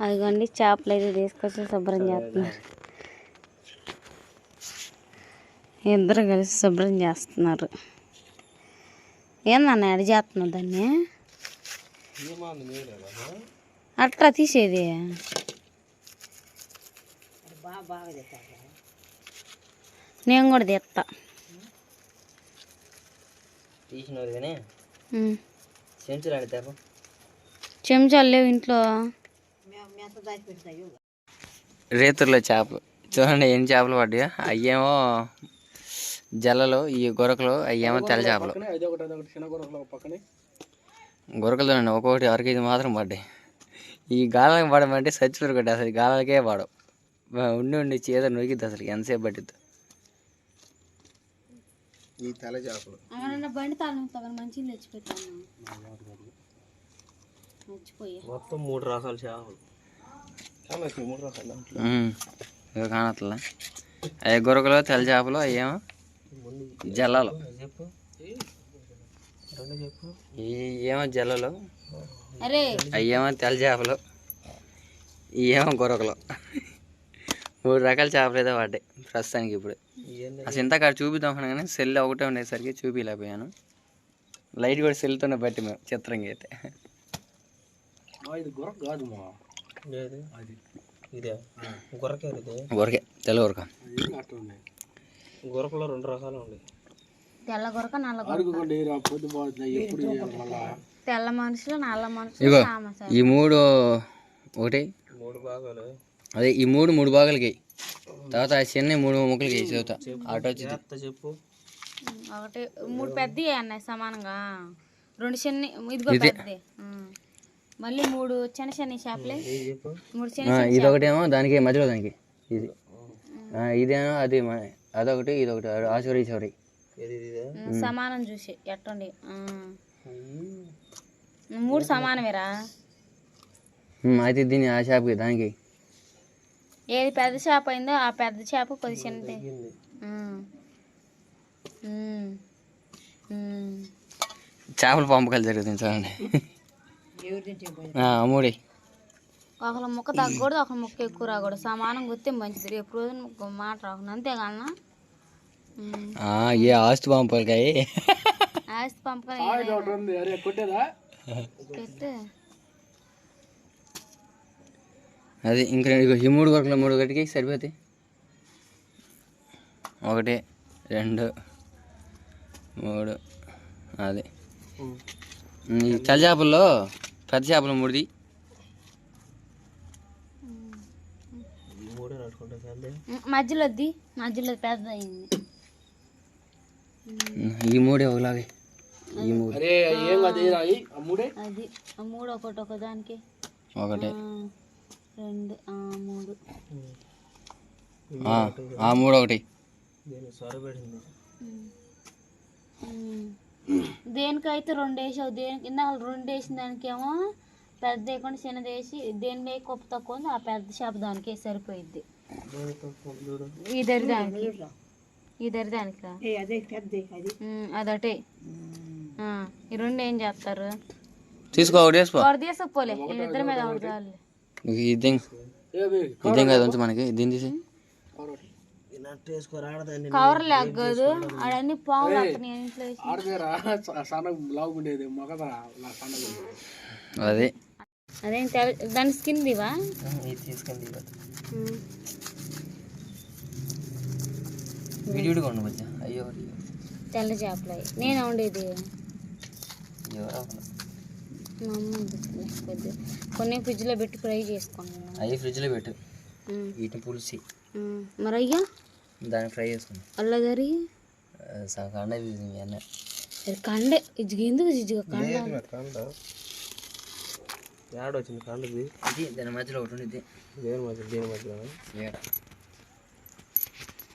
అదిగోండి చేపలు అయితే తీసుకొచ్చి శుభ్రం చేస్తున్నారు. ఇద్దరు కలిసి శుభ్రం చేస్తున్నారు. ఏందన్న ఎడ చేస్తున్నావు దాన్ని? అట్లా తీసేది. నేను కూడా తెస్తా కానీ? అడితే చెంచాలు లేవు ఇంట్లో. రేతుల్లో చేపలు చూడండి ఎన్ని చేపలు పడ్డాయో. అయ్యేమో జల్లలు ఈ గొరకలు అయ్యేమో తెల్ల చేపలు. గొరకలు చూడండి ఒక్కొక్కటి అర కేజీ మాత్రం పడ్డాయి. ఈ గాలాలకు పడమంటే సచ్చిపోరు కొట్టి అసలు ఈ గాలాలకే పడవు. ఉండి ఉండి చేత నొరికిద్ది అసలు ఎంతసేపు పట్టిద్ది? ఈ తెల్ల చేపలు. బండి తాళం మంచిగా తెచ్చిపెట్టాను మర్చిపోయా. మొత్తం మూడు రకాల చేపలు. మూడు రకాల కానట్లా. అవి గొరకలు తెల్ల చేపలు అయ్యేమో జల్లలు. చెప్పు. రెండు చెప్పు. ఈ ఏమో జల్లలు. అరే. అయ్యేమో తెల్ల చేపలు. ఇవేమో గొరకలు మూడు రకాల చేపలు అయితే పడ్డాయి ప్రస్తుతానికి ఇప్పుడు. అసలు ఇంత కాడ చూపిద్దాం కానీ సెల్ ఒకటే ఉండేసరికి చూపించలేకపోయాను లైట్ కూడా సెల్తోనే బట్టి మేము చిత్రంగా అయితే. ఇది గొర్రె కాదు మా. లేదు అది. ఇదే? గొర్రెకే ఇది ఊరకే తెల్ల ఊరక గొర్రెలో రెండు రకాలు ఉన్నాయి. తెల్ల గొరక నల్ల గొరక తెల్ల మనుషులు నల్ల మనుషులు ఈ మూడు ఒకటి మూడు భాగాలు. అదే ఈ మూడు మూడు భాగాలకి. తర్వాత ఆ చిన్న మూడు ముక్కలకి చదువుతా ఆటో చెప్పు. ఒకటి మూడు పెద్దవి అన్నాయి సమానంగా. రెండు చిన్న ఇదిగో పెద్దది. ఉమ్. మళ్ళీ మూడు చిన్న చిన్న చేపలే ఇది మూడు చిన్న ఆ, ఇదొకటేమో దానికి మధ్యలో దానికి. ఇది. ఆ, ఇదేమో అది అదొకటి ఇదొకటి ఆ చివరి చివరి ఇది? ఇదే సమానం చూసి ఎట్టండి. మూడు సమానమేరా? అయితే దీని ఆ చేపకి దానికి. ఏది పెద్ద చేప అయిందో ఆ పెద్ద చేప కొద్ది చిన్నది. ఇది. చేపల పంపకాలు జరుగుతుంది చూడండి. మూడి. ఒకళ్ళ ముక్క తగ్గకూడదు ఒకళ్ళ ముక్క ఎక్కువ రాకూడదు. సమానంగా వస్తే మంచిది. రేపు రోజున మాట రాకుండా అంతేగానా ఆ, ఏ ఆస్తి పంపకాయ. ఆస్తి పంపకం అరే కొట్టేదా? పెట్టు అది ఇంకా ఈ మూడు కొరకలు మూడు గట్టికి సరిపోతాయి. ఒకటి రెండు మూడు అది. తెల్ల చేపల్లో పెద్ద చేపలు మూడుది మధ్యలోది మధ్యలో పెద్ద అయింది ఈ మూడే ఒకలాగే. ఈ మూడు. అది ఆ మూడు? ఒకటి ఒక దానికి ఒకటి రెండు ఆ, మూడు. ఆ, ఆ మూడు ఒకటి. ఉమ్. దేనికైతే రెండు వేసావు దేనికి ఇందాక రెండు వేసిన దానికేమో పెద్ద వేయకుండా చిన్నది వేసి దేని కొప్పు తక్కువ ఉంది ఆ పెద్ద చేప దానికి సరిపోయిద్ది. ఇద్దరి దానికి. ఇద్దరి దానికి? ఆ, ఈ రెండు ఏం చేస్తారు? తీసుకో తీసుకుపోలే వీళ్ళిద్దరి మీద ఇదేం ఇదేం కాదు మనకి. దీన్ని తీసి. కవర్ లేకదు ఆడన్ని పాములు అత్తని ఇంట్లో ఆడదేరా సన్న లావు ఉండేది మగదా? సన్నది అదే. దాని స్కిన్ దివా? ఇది ఉండు మధ్య అయ్యో తెల్ల చేపలు. నేను ఉండేది ఎవరో మా అమ్మ ఉంది. కొద్ది కొన్ని ఫ్రిడ్జ్లో పెట్టి ఫ్రై చేసుకున్నాను. అవి ఫ్రిడ్జ్లో పెట్టు. వీటిని పులిసి. ఉమ్. దాన్ని ఫ్రై చేసుకుని అల్లదరి సగం అన్న కండ. ఇజ్జు ఎందుకు ఇజ్జుగా కండ? కండ? యాడ వచ్చింది కండది ఇది? దాని మధ్యలో ఒకటి ఉండిద్ది. దేని మధ్య దేని మధ్య ఏడ?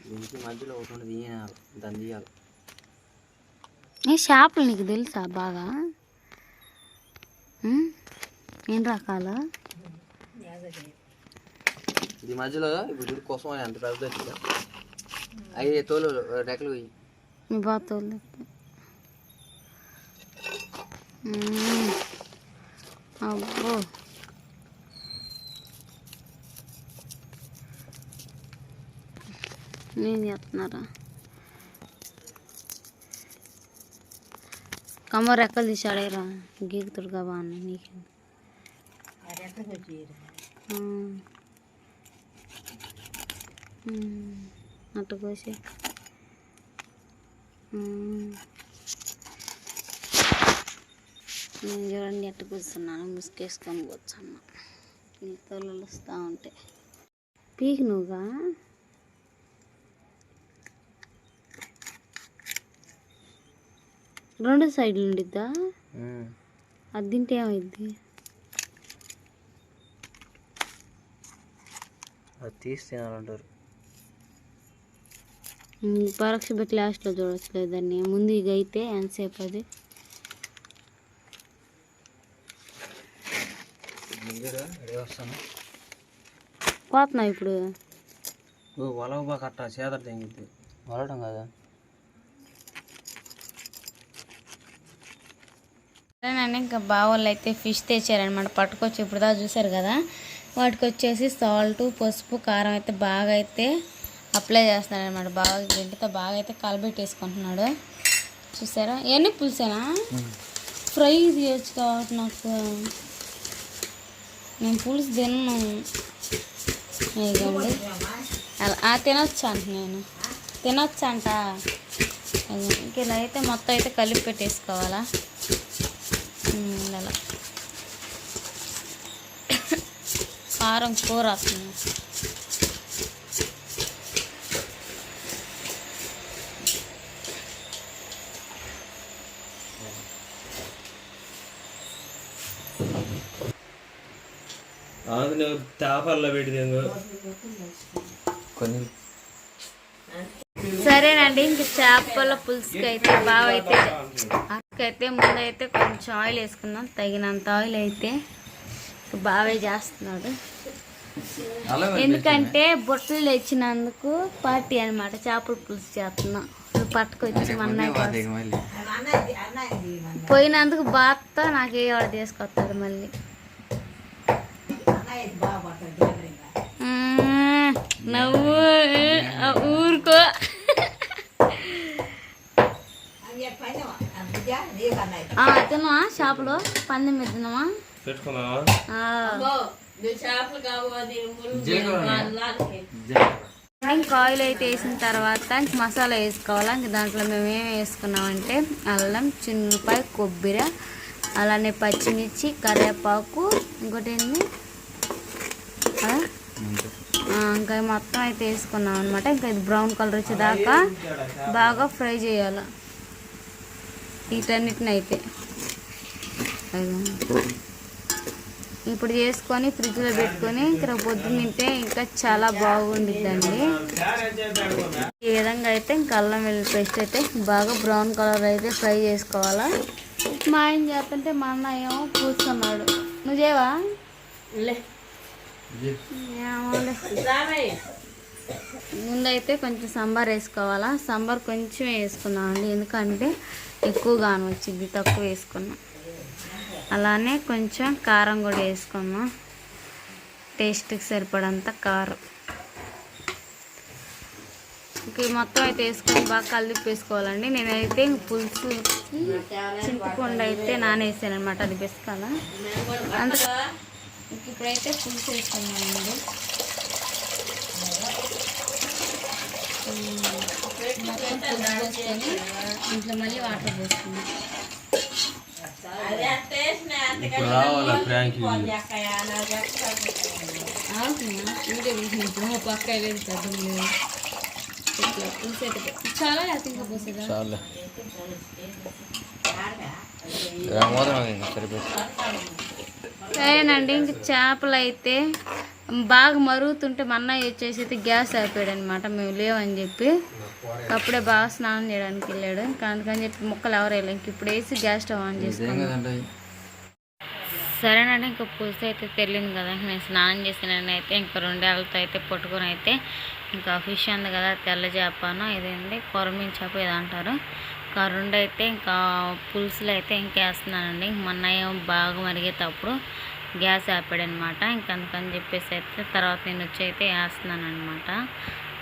దీనికి మధ్యలో ఒకటి ఉండదు తీయాలి దాన్ని తీయాలి. ఏ చేపలు నీకు తెలుసా బాగా? ఏం రకాలు? ఇది మధ్యలో ఇప్పుడు ये तो लो रख लो ये। बात तो लेते हम्म, नहीं रहा। कमर रखल दिशाड़े रहा गिग दुर्गा बान नहीं अरे तो कुछ रहा। हम्म। हम्म। అట్టు కోసి. నేను చూడండి ఎట్ట కూర్చున్నాను ముసుకేసుకొని కూర్చున్నా. నీ వస్తూ ఉంటే. పీక్ నువ్వుగా రెండు సైడ్లు ఉండిద్దా? అది తింటే ఏమైద్ది? అది తీసి తినాలంటారు. పరీక్ష పెట్టి లాస్ట్లో చూడొచ్చులేదు దాన్ని ముందు ఇక అయితే ఎంతసేపు అది? పోతున్నా ఇప్పుడు? వలవ కట్ట చేదర తెంగిద్ది. వలడం కదా? సరేనండి ఇంకా బావోళ్ళు అయితే ఫిష్ తెచ్చారనమాట పట్టుకొచ్చి ఇప్పుడు దాకా చూసారు కదా? వాటికి వచ్చేసి సాల్ట్ పసుపు కారం అయితే బాగా అయితే అప్లై చేస్తున్నాడు అనమాట బాగా గంటితో బాగా అయితే కలబెట్టేసుకుంటున్నాడు చూసారా? ఇవన్నీ పులుసేనా? ఫ్రై చేయొచ్చు కాబట్టి నాకు నేను పులుసు తిన్నాను ఇదండి అలా తినొచ్చు అంట నేను. తినొచ్చు అంట. ఇంక ఇలా అయితే మొత్తం అయితే కలిపి పెట్టేసుకోవాలా? అలా. కారం కూర వస్తుంది. కొన్ని సరేనండి ఇంక చేపల పులుసుకి అయితే బాగా అయితే అయితే ముందైతే కొంచెం ఆయిల్ వేసుకుందాం. తగినంత ఆయిల్ అయితే బాగా చేస్తున్నాడు. ఎందుకంటే బొట్టలు తెచ్చినందుకు పార్టీ అన్నమాట చేపల పులుసు చేస్తున్నాం. పట్టుకొచ్చి మన పోయినందుకు బాగా నాకు ఏ వాడు తీసుకొస్తాడు మళ్ళీ. నవ్వు ఊరుకో. ఆ, తినవా షాపులో? పందెం మీద తినవా పెట్టుకున్నావా? ఆ. ఇంకా ఆయిల్ అయితే వేసిన తర్వాత ఇంక మసాలా వేసుకోవాలా. ఇంక దాంట్లో మేము ఏం వేసుకున్నామంటే అల్లం చిన్నపాయ కొబ్బరి అలానే పచ్చిమిర్చి కరివేపాకు ఇంకోటి ఏంది? ఇంకా మొత్తం అయితే వేసుకున్నాం అనమాట ఇంకా ఇది బ్రౌన్ కలర్ వచ్చేదాకా బాగా ఫ్రై చేయాలి. వీటన్నిటిని అయితే. ఇప్పుడు చేసుకొని ఫ్రిడ్జ్లో పెట్టుకొని ఇక్కడ పొద్దున్న తింటే ఇంకా చాలా బాగుండిద్దండి. ఈ విధంగా అయితే ఇంకా అల్లం వెల్లుల్లి పేస్ట్ అయితే బాగా బ్రౌన్ కలర్ అయితే ఫ్రై చేసుకోవాలా? మా ఆయన చేస్తుంటే మా అన్న ఏమో కూర్చున్నాడు. నువ్వేవా ముందైతే కొంచెం సాంబార్ వేసుకోవాలా? సాంబార్ కొంచెం వేసుకున్నామండి ఎందుకంటే ఎక్కువగా వచ్చింది తక్కువ వేసుకున్నాం. అలానే కొంచెం కారం కూడా వేసుకుందాం టేస్ట్కి సరిపడంత కారం. ఇంక మొత్తం అయితే వేసుకొని బాగా కలిపి వేసుకోవాలండి నేనైతే పులుసు చింతపండు అయితే నానేసాను అనమాట అది బెస్కాల అంత ఇప్పుడైతే పులుసు వేసుకున్నానండి మొత్తం పులుసు వేసుకొని ఇంట్లో మళ్ళీ వాటర్ వేసుకున్నాను ఇప్పుడు రావాలా ప్రాంక్ వీడియో? తీసినప్పుడు పక్క పెద్ద చాలా ఇంకా పోసేదా? చాలు. సరేనండి ఇంక చేపలు అయితే బాగా మరుగుతుంటే మా అన్నయ్య వచ్చేసి అయితే గ్యాస్ అయిపోయాడు అనమాట మేము లేవని చెప్పి అప్పుడే బాగా స్నానం చేయడానికి వెళ్ళాడు. ఇంకా అందుకని చెప్పి ముక్కలు ఎవరు వెళ్ళాం ఇంక ఇప్పుడు వేసి గ్యాస్ స్టవ్ ఆన్ చేసుకున్నాం. సరేనండి ఇంకా పులుసు అయితే తెలియదు కదా. నేను స్నానం చేసినాను అయితే ఇంకా రెండేళ్ళతో అయితే పట్టుకొని అయితే ఇంకా ఫిష్ ఉంది కదా తెల్ల చేపను ఇదండి కొరమీన చేప ఇది అంటారు. ఇంకా రెండు అయితే ఇంకా పులుసులు అయితే ఇంకా వేస్తున్నానండి. ఇంక మొన్న ఏమో బాగా మరిగేటప్పుడు గ్యాస్ ఆపాడనమాట. ఇంక అందుకని చెప్పేసి అయితే తర్వాత నేను వచ్చి అయితే వేస్తున్నాను అనమాట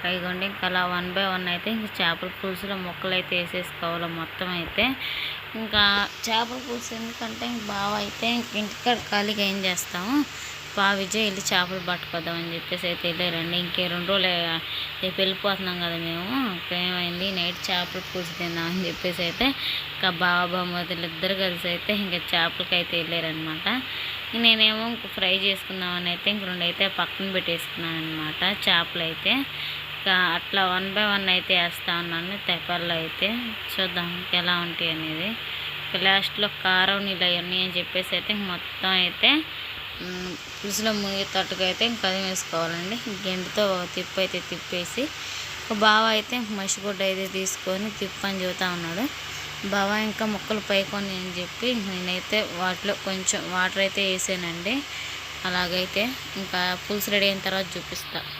పైగొండి ఇంకా అలా వన్ బై వన్ అయితే ఇంక చేపల పులుసులో ముక్కలు అయితే వేసేసుకోవాలి మొత్తం అయితే. ఇంకా చేపల పులుసు ఎందుకంటే ఇంక బావ అయితే ఇంక ఇంటికాడ ఖాళీగా ఏం చేస్తాము. బా విజయ్ వెళ్ళి చేపలు పట్టుకొద్దామని చెప్పేసి అయితే వెళ్ళారండి. ఇంకే రెండు రోజులు రేపు వెళ్ళిపోతున్నాం కదా మేము. ఇంకా ఏమైంది? నైట్ చేపల పులుసు తిందామని చెప్పేసి అయితే ఇంకా బావ బామ్మతులు ఇద్దరు కలిసి అయితే ఇంకా చేపలకి అయితే వెళ్ళారనమాట నేనేమో ఇంక ఫ్రై చేసుకుందామని అయితే ఇంక రెండు అయితే పక్కన పెట్టేసుకున్నాను అనమాట చేపలు అయితే. ఇంకా అట్లా వన్ బై వన్ అయితే వేస్తా ఉన్నాను. తెప్పల్లో అయితే చూద్దాం ఇంకా ఎలా ఉంటాయి అనేది. లాస్ట్లో కారం నీళ్ళు అవన్నీ అని చెప్పేసి అయితే మొత్తం అయితే మ్, పులుసులో మునిగేటట్టుగా అయితే ఇంకా వేసుకోవాలండి. గెంటుతో తిప్పి అయితే తిప్పేసి ఒక బావ అయితే మసిగుడ్డ అయితే తీసుకొని తిప్పని చెబుతా ఉన్నాడు. బావ ఇంకా ముక్కలు పైకొని అని చెప్పి నేనైతే వాటిలో కొంచెం వాటర్ అయితే వేసానండి. అలాగైతే ఇంకా పులుసు రెడీ అయిన తర్వాత చూపిస్తాను